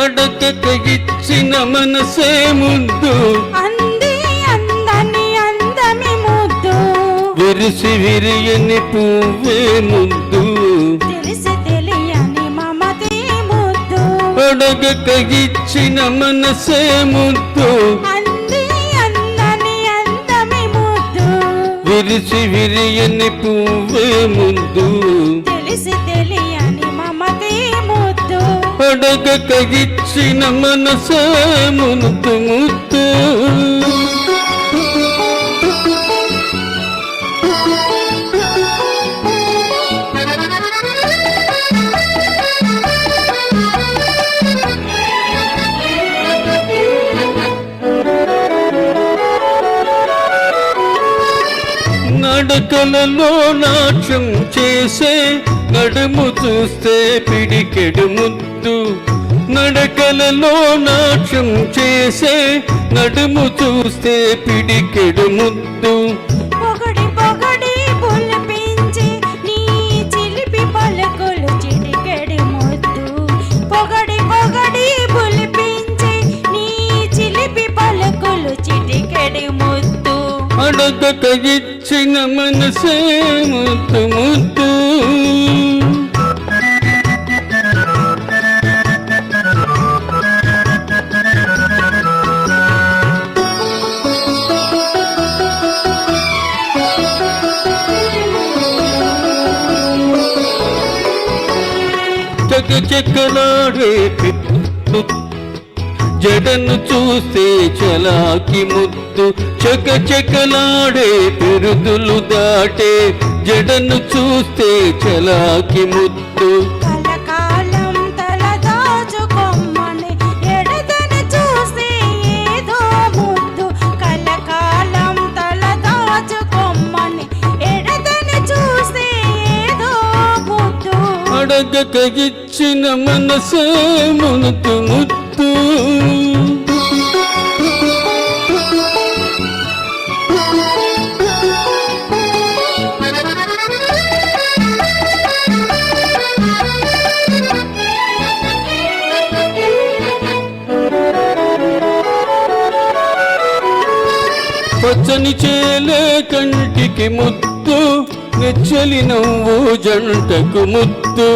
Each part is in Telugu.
అడగక ఇచ్చిన మనసే ముద్దు. అంది అందని అందమి ముద్దు. విరిసి విరియని పువ్వే ముద్దు. తెలిసి తెలియని మమతే ముద్దు. అడగక ఇచ్చిన మనసే ముద్దు. అంది అందని అందమి ముద్దు. విరిసి విరియని పువ్వే ముద్దు. తెలిసి మమతే ముద్దు అడగక ఇచ్చిన మనసే ముద్దు నడకలలో నాట్యం చేసే నడుము చూస్తే పిడికెడు ముద్దు. నడకలలో నాట్యం చేసే నడుము చూస్తే పిడికెడు ముద్దు. అడగక ఇచ్చిన మనసే ముద్దు ముద్దు చక చకలాడే జడను చూస్తే చలాకి ముద్దు చక చకలాడే పెరుదులు దాటే. జడను చూస్తే చలాకి ముద్దు. అడగక ఇచ్చిన మనసే మునుతు ముద్దు. పచ్చని చేలే కంటికి ముద్దు నెచ్చలి నవ్వు జంటకు ముద్దు.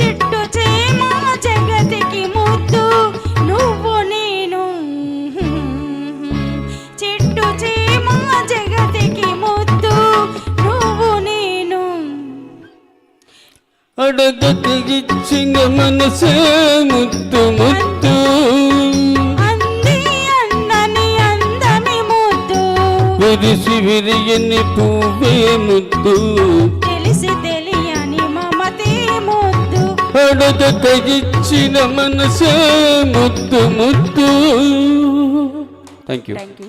చెట్టు చేమ జగతికి ముద్దు నువ్వు నేను. చెట్టు చేమ జగతికి ముద్దు నువ్వు నేను. అడగక ఇచ్చిన మనసే ముద్దు ముద్దు. విరిసి విరియని పువ్వే ముద్దు. తెలిసి తెలియని మమతే ముద్దు. అడగక ఇచ్చిన మనసే ముద్దు ముద్దు. Thank you thank you